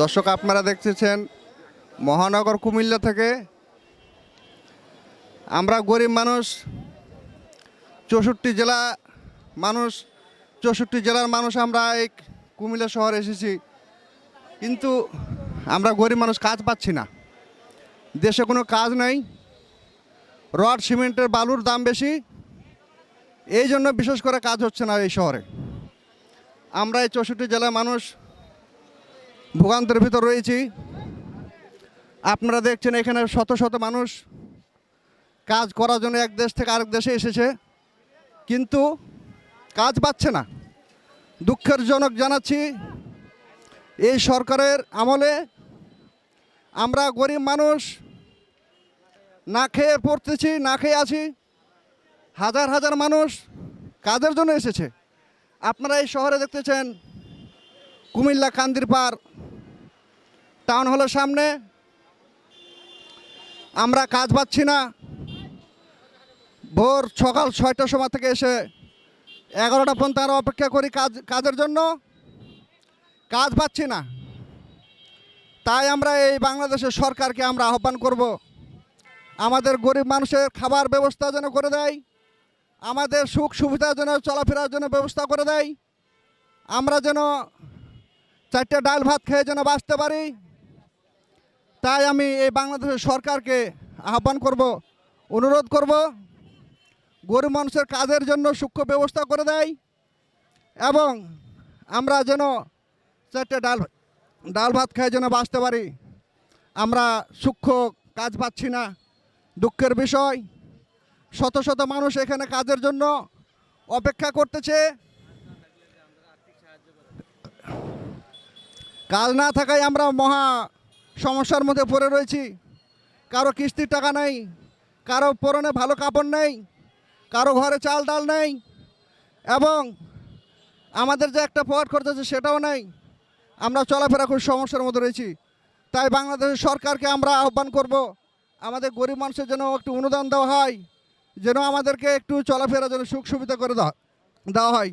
দর্শক, আপনারা দেখতেছেন মহানগর কুমিল্লা থেকে। আমরা গরিব মানুষ, চৌষট্টি জেলা মানুষ, চৌষট্টি জেলার মানুষ আমরা এই কুমিল্লা শহরে এসেছি। কিন্তু আমরা গরিব মানুষ, কাজ পাচ্ছি না। দেশে কোনো কাজ নেই, রড, সিমেন্টের বালুর দাম বেশি। এই জন্য বিশেষ করে কাজ হচ্ছে না এই শহরে। আমরা এই চৌষট্টি জেলার মানুষ ভোগান্তের ভিতর রয়েছি। আপনারা দেখছেন এখানে শত শত মানুষ কাজ করার জন্য এক দেশ থেকে আরেক দেশে এসেছে। কিন্তু কাজ পাচ্ছে না। দুঃখের জনক জানাচ্ছি, এই সরকারের আমলে আমরা গরিব মানুষ না খেয়ে পড়তেছি, না খেয়ে আছি। হাজার হাজার মানুষ কাজের জন্য এসেছে। আপনারা এই শহরে দেখতেছেন কুমিল্লা কান্দির পার। টাউন হলের সামনে। আমরা কাজ পাচ্ছি না। ভোর সকাল ছয়টার সময় থেকে এসে এগারোটা পর্যন্ত আমরা অপেক্ষা করি কাজ, কাজের জন্য। কাজ পাচ্ছি না। তাই আমরা এই বাংলাদেশের সরকারকে আমরা আহ্বান করব, আমাদের গরিব মানুষের খাবার ব্যবস্থা যেন করে দেয়, আমাদের সুখ সুবিধার জন্য চলাফেরার জন্য ব্যবস্থা করে দেয়, আমরা যেন চারটে ডাল ভাত খেয়ে যেন বাঁচতে পারি। তাই আমি এই বাংলাদেশের সরকারকে আহ্বান করব, অনুরোধ করব, গরিব মানুষের কাজের জন্য সূক্ষ্ম ব্যবস্থা করে দেয় এবং আমরা যেন চারটে ডাল ডাল ভাত খেয়ে যেন বাঁচতে পারি। আমরা সূক্ষ্ম কাজ পাচ্ছি না, দুঃখের বিষয়। শত শত মানুষ এখানে কাজের জন্য অপেক্ষা করতেছে। কাজ না থাকায় আমরা মহা সমস্যার মধ্যে পড়ে রয়েছি। কারও কিস্তির টাকা নেই, কারও পরনে ভালো কাপড় নেই, কারও ঘরে চাল ডাল নেই এবং আমাদের যে একটা পথ করতেছে সেটাও নেই। আমরা চলাফেরা খুব সমস্যার মধ্যে রয়েছি। তাই বাংলাদেশের সরকারকে আমরা আহ্বান করব, আমাদের গরিব মানুষের জন্য একটু অনুদান দেওয়া হয়, যেন আমাদেরকে একটু চলাফেরার জন্য সুখ সুবিধা করে দেওয়া হয়।